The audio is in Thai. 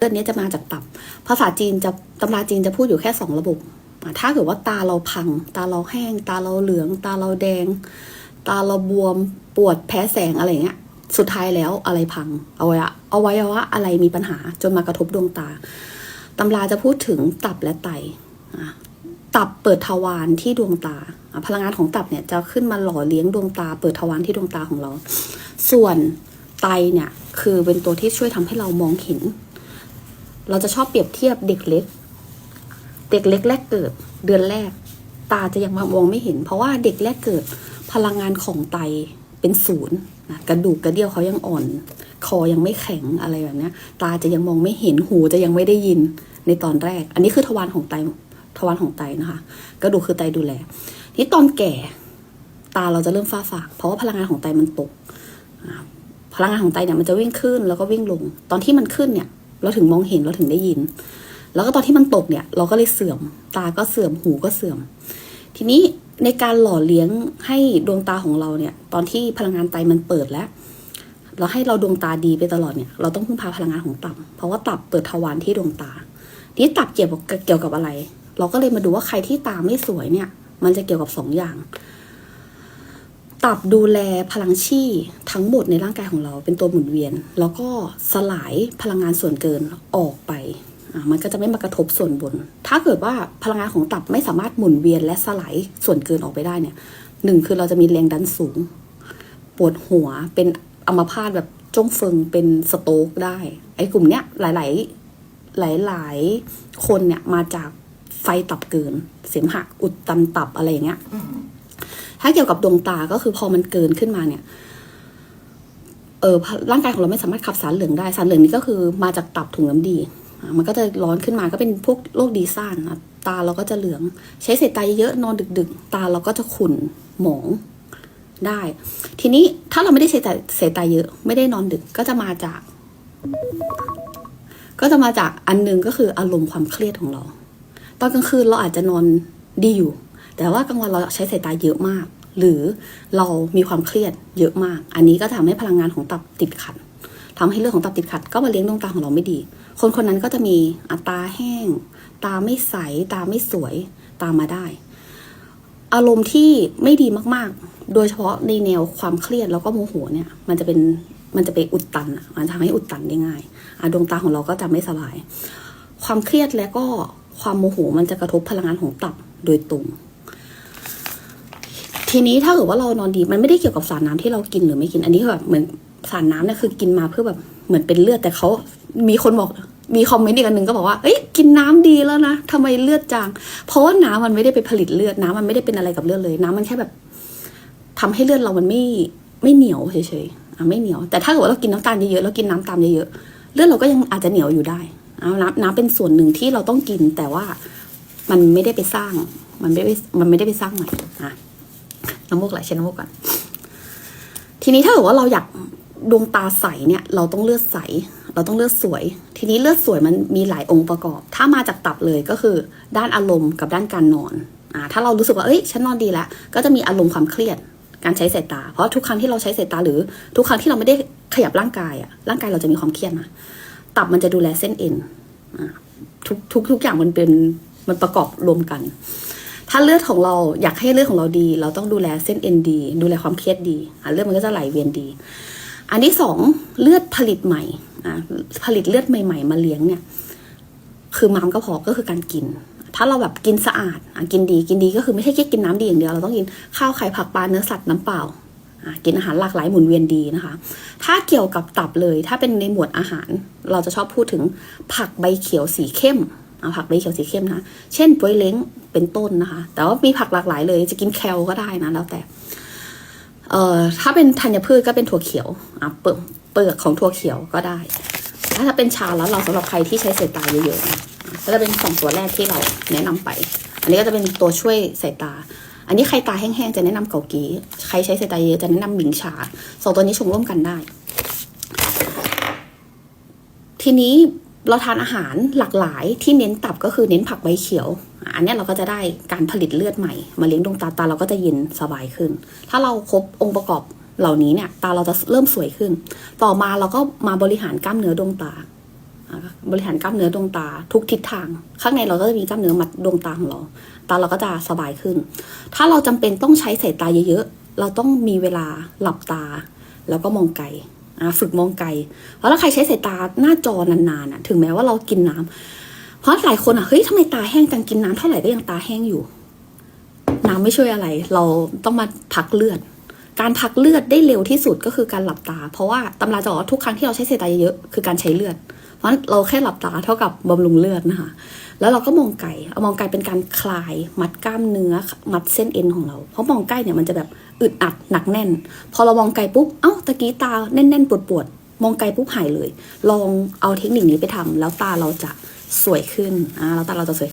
เลือดนี้จะมาจากตับ ภาษาจีนจะตำราจีนจะพูดอยู่แค่สองระบบ ถ้าเกิดว่าตาเราพัง ตาเราแห้ง ตาเราเหลือง ตาเราแดง ตาเราบวม ปวดแพ้แสงอะไรเงี้ย สุดท้ายแล้วอะไรพังเอาไว้อะเอาไว้ว่าอะไรมีปัญหาจนมากระทบดวงตา ตำราจะพูดถึงตับและไต ตับเปิดทวารที่ดวงตา พลังงานของตับเนี่ยจะขึ้นมาหล่อเลี้ยงดวงตา เปิดทวารที่ดวงตาของเรา ส่วนไตเนี่ยคือเป็นตัวที่ช่วยทำให้เรามองเห็น เราจะชอบเปรียบเทียบเด็กเล็ก เด็กเล็กแรกเกิด เดือนแรก ตาจะยังมองไม่เห็น เพราะว่าเด็กแรกเกิดพลังงานของไตเป็นศูนย์นะกระดูกกระเดี่ยวเขายังอ่อน คอยังไม่แข็งอะไรแบบนี้ตาจะยังมองไม่เห็นหูจะยังไม่ได้ยินในตอนแรก อันนี้คือทวารของไตทวารของไตนะคะ กระดูกคือไตดูแลที่ตอนแก่ตาเราจะเริ่มฝ้าฟางเพราะว่าพลังงานของไตมันตก พลังงานของไตเนี่ยมันจะวิ่งขึ้นแล้วก็วิ่งลง ตอนที่มันขึ้นเนี่ย เราถึงมองเห็นเราถึงได้ยิน แล้วก็ตอนที่มันตกเนี่ย เราก็เลยเสื่อมตาก็เสื่อมหูก็เสื่อม ทีนี้ในการหล่อเลี้ยงให้ดวงตาของเราเนี่ย ตอนที่พลังงานไตมันเปิดแล้วเราให้เราดวงตาดีไปตลอดเนี่ยเราต้องพึ่งพาพลังงานของตับ เพราะว่าตับเปิดทวารที่ดวงตาทีนี้ตับเกี่ยวกับเกี่ยวกับอะไร เราก็เลยมาดูว่าใครที่ตาไม่สวยเนี่ย มันจะเกี่ยวกับสองอย่าง ตับดูแลพลังชีทั้งหมดในร่างกายของเราเป็นตัวหมุนเวียน แล้วก็สลายพลังงานส่วนเกินออกไปมันก็จะไม่มากระทบส่วนบน ถ้าเกิดว่าพลังงานของตับไม่สามารถหมุนเวียนและสลายส่วนเกินออกไปได้เนี่ยหนึ่งคือเราจะมีแรงดันสูง ปวดหัวเป็นอัมพาตแบบจ้องเฟิงเป็นสโตรกได้ ไอ้กลุ่มเนี้ยหลาย ๆ หลาย ๆ คนเนี่ยมาจากไฟตับเกิน เสมหะอุดตันตับอะไรอย่างเงี้ย ถ้าเกี่ยวกับดวงตาก็คือพอมันเกินขึ้นมาเนี่ย เออร่างกายของเราไม่สามารถขับสารเหลืองได้ สารเหลืองนี้ก็คือมาจากตับถุงน้ำดีอะมันก็จะร้อนขึ้นมาก็เป็นพวกโรคดีซ่านอะตาเราก็จะเหลือง ใช้สายตาเยอะนอนดึก ๆ ตาเราก็จะขุ่นหมองได้ ทีนี้ถ้าเราไม่ได้ใช้สายสายตาเยอะ ไม่ได้นอนดึกก็จะมาจาก ก็จะมาจากอันหนึงก็คืออารมณ์ความเครียดของเรา ตอนกลางคืนเราอาจจะนอนดีอยู่ แต่ว่ากลางวันเราใช้สายตาเยอะมาก หรือเรามีความเครียดเยอะมาก อันนี้ก็ทำให้พลังงานของตับติดขัดทำให้เรื่องของตับติดขัด ก็มาเลี้ยงดวงตาของเราไม่ดี คนคนนั้นก็จะมีอาตาแห้ง ตาไม่ใส ตาไม่สวย ตามมาได้ อารมณ์ที่ไม่ดีมากๆ โดยเฉพาะในแนวความเครียดแล้วก็โมโหเนี่ย มันจะเป็น มันจะไปอุดตันอะมันทำให้อุดตันได้ง่ายดวงตาของเราก็จะไม่สบาย ความเครียดและก็ความโมโหมันจะกระทบพลังงานของตับโดยตรง ทีนี้ถ้าเกิดว่าเรานอนดีมันไม่ได้เกี่ยวกับสารน้ำที่เรากินหรือไม่กินอันนี้คือแบบเหมือนสารน้ำเนี่ยคือกินมาเพื่อแบบเหมือนเป็นเลือดแต่เขามีคนบอกมีคอมเมนต์อีกอันหนึ่งก็บอกว่า เอ้ย กินน้ำดีแล้วนะทำไมเลือดจาง เพราะว่าน้ำมันไม่ได้ไปผลิตเลือดน้ำมันไม่ได้เป็นอะไรกับเลือดเลย น้ำมันแค่แบบทำให้เลือดเรามันไม่ไม่เหนียวเฉยๆอะไม่เหนียว แต่ถ้าเกิดว่าเรากินน้ำตาลเยอะๆแล้วกินน้ำตามเยอะๆเลือดเราก็ยังอาจจะเหนียวอยู่ได้เอาน้ำน้ำเป็นส่วนหนึ่งที่เราต้องกิน แต่ว่ามันไม่ได้ไปสร้าง มันไม่ได้มันไม่ได้ไปสร้างใหม่อะ น้ำมูกไหลเช็ดน้ำมูกก่อน ทีนี้ถ้าเกิดว่าเราอยากดวงตาใสเนี่ยเราต้องเลือดใส เราต้องเลือดสวย ทีนี้เลือดสวยมันมีหลายองค์ประกอบ ถ้ามาจากตับเลยก็คือ ด้านอารมณ์กับด้านการนอนอ่าถ้าเรารู้สึกว่าเอ้ยฉันนอนดีแล้ว ก็จะมีอารมณ์ความเครียด การใช้สายตา เพราะทุกครั้งที่เราใช้สายตาหรือ ทุกครั้งที่เราไม่ได้ขยับร่างกายอะร่างกายเราจะมีความเครียดนะตับมันจะดูแลเส้นเอ็นอ่าทุกทุกทุกอย่างมันเป็นมันประกอบรวมกัน ถ้าเลือดของเราอยากให้เลือดของเราดี เราต้องดูแลเส้นเอ็นดี ดูแลความเครียดดีเลือดมันก็จะไหลเวียนดี อันที่สองเลือดผลิตใหม่ผลิตเลือดใหม่ ๆ มาเลี้ยงเนี่ย คือมามก็พอก็คือการกิน ถ้าเราแบบกินสะอาดอกินดีกินดีก็คือไม่ใช่แค่กินน้ำดีอย่างเดียวเราต้องกินข้าวไข่ผักปลาเนื้อสัตว์น้ำเปล่ากินอาหารหลากหลายหมุนเวียนดีนะคะ ถ้าเกี่ยวกับตับเลย ถ้าเป็นในหมวดอาหาร เราจะชอบพูดถึงผักใบเขียวสีเข้ม อะผักใบเขียวสีเข้มนะ เช่นปวยเล้งเป็นต้นนะคะ แต่ว่ามีผักหลากหลายเลย จะกินแคลก็ได้นะแล้วแต่เอ่อถ้าเป็นธัญพืชก็เป็นถั่วเขียวอะเปลือกเปลือกของถั่วเขียวก็ได้ ถ้าเป็นชาแล้วเราสำหรับใครที่ใช้สายตาเยอะๆ ก็จะเป็นสองตัวแรกที่เราแนะนำไป อันนี้ก็จะเป็นตัวช่วยสายตา อันนี้ใครตาแห้งๆจะแนะนำเกากีใครใช้สายตาเยอะจะแนะนำหมิงชาสองตัวนี้ชงร่วมกันได้ ทีนี้ เราทานอาหารหลากหลายที่เน้นตับก็คือเน้นผักใบเขียว อันนี้เราก็จะได้การผลิตเลือดใหม่ มาเลี้ยงดวงตาตาเราก็จะเย็นสบายขึ้น ถ้าเราครบองค์ประกอบเหล่านี้เนี่ยตาเราจะเริ่มสวยขึ้น ต่อมาเราก็มาบริหารกล้ามเนื้อดวงตา บริหารกล้ามเนื้อดวงตาทุกทิศทาง ข้างในเราก็จะมีกล้ามเนื้อมัดดวงตาของเรา ตาเราก็จะสบายขึ้น ถ้าเราจำเป็นต้องใช้สายตาเยอะๆ เราต้องมีเวลาหลับตา แล้วก็มองไกล ฝึกมองไกล เพราะถ้าใครใช้สายตาหน้าจอนานๆอะถึงแม้ว่าเรากินน้ำเพราะหลายคนอะเฮ้ยทำไมตาแห้งจังกินน้ำเท่าไหร่ก็ยังตาแห้งอยู่ น้ำไม่ช่วยอะไร เราต้องมาพักเลือด การพักเลือดได้เร็วที่สุดก็คือการหลับตา เพราะว่าตำราจะบอกว่าทุกครั้งที่เราใช้สายตาเยอะๆคือการใช้เลือด เพราะฉะนั้นเราแค่หลับตาเท่ากับบำรุงเลือดนะคะ แล้วเราก็มองไกลเอามองไกลเป็นการคลาย มัดกล้ามเนื้อ มัดเส้นเอ็นของเรา เพราะมองใกล้เนี่ยมันจะแบบอึดอัดหนักแน่น พอเรามองไกลปุ๊บ เอ้าตะกี้ตาแน่นๆปวดๆมองไกลปุ๊บหายเลย ลองเอาเทคนิคนี้ไปทำแล้วตาเราจะสวยขึ้นอ่าแล้วตาเราจะสวย